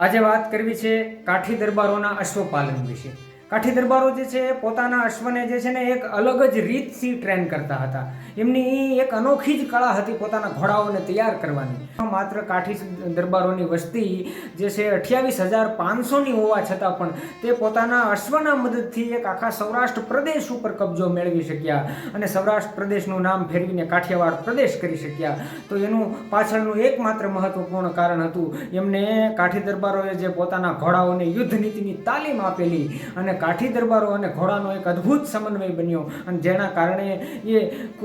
આજે વાત કરવી છે કાઠી દરબારોના અશ્વપાલન વિશે. કાઠી દરબારો જે છે, પોતાના અશ્વને જે છે ને એક અલગ જ રીતથી ટ્રેન કરતા હતા. એમની એક અનોખી જ કળા હતી પોતાના ઘોડાઓને તૈયાર કરવાની. માત્ર કાઠી દરબારોની વસ્તી જે છે, અઠ્યાવીસ હજાર પાંચસોની હોવા છતાં પણ તે પોતાના અશ્વના મદદથી એક આખા સૌરાષ્ટ્ર પ્રદેશ ઉપર કબજો મેળવી શક્યા અને સૌરાષ્ટ્ર પ્રદેશનું નામ ફેરવીને કાઠિયાવાડ પ્રદેશ કરી શક્યા. તો એનું પાછળનું એકમાત્ર મહત્વપૂર્ણ કારણ હતું એમને કાઠી દરબારોએ જે પોતાના ઘોડાઓને યુદ્ધ નીતિની તાલીમ આપેલી અને કાઠી દરબારો અને ઘોડાનો એક અદ્ભુત સમન્વય બન્યો. અને જેના કારણે એ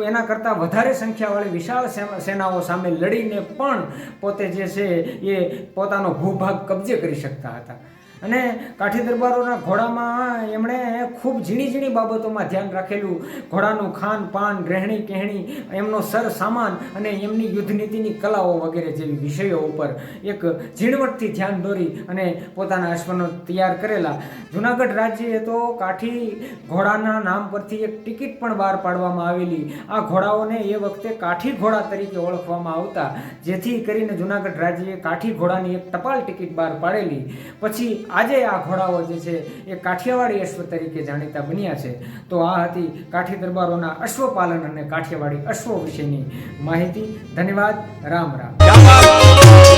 એના કરતાં વધારે સંખ્યાવાળી વિશાળ સેનાઓ સામે લડીને પણ પોતે જે છે એ પોતાનો ભૂભાગ કબજે કરી શકતા હતા. અને કાઠી દરબારોના ઘોડામાં એમણે ખૂબ ઝીણી ઝીણી બાબતોમાં ધ્યાન રાખેલું. ઘોડાનું ખાન, પાન રહેણી કહેણી, એમનો સર, સામાન અને એમની યુદ્ધ નીતિની કલાઓ વગેરે જેવી વિષયો ઉપર એક ઝીણવટથી ધ્યાન દોરી અને પોતાના અશ્વનો તૈયાર કરેલા. જુનાગઢ રાજ્યએ તો કાઠી ઘોડાના નામ પરથી એક ટિકિટ પણ બહાર પાડવામાં આવેલી. આ ઘોડાઓને એ વખતે કાઠી ઘોડા તરીકે ઓળખવામાં આવતા. જેથી કરીને જુનાગઢ રાજ્યએ કાઠી ઘોડાની એક ટપાલ ટિકિટ બહાર પાડેલી. પછી આજે આ ઘોડાઓ જે છે એ કાઠિયાવાડી અશ્વ તરીકે જાણીતા બન્યા છે. તો આ હતી કાઠી દરબારોના અશ્વપાલન અને કાઠિયાવાડી અશ્વો વિશેની માહિતી. ધન્યવાદ. રામ રામ.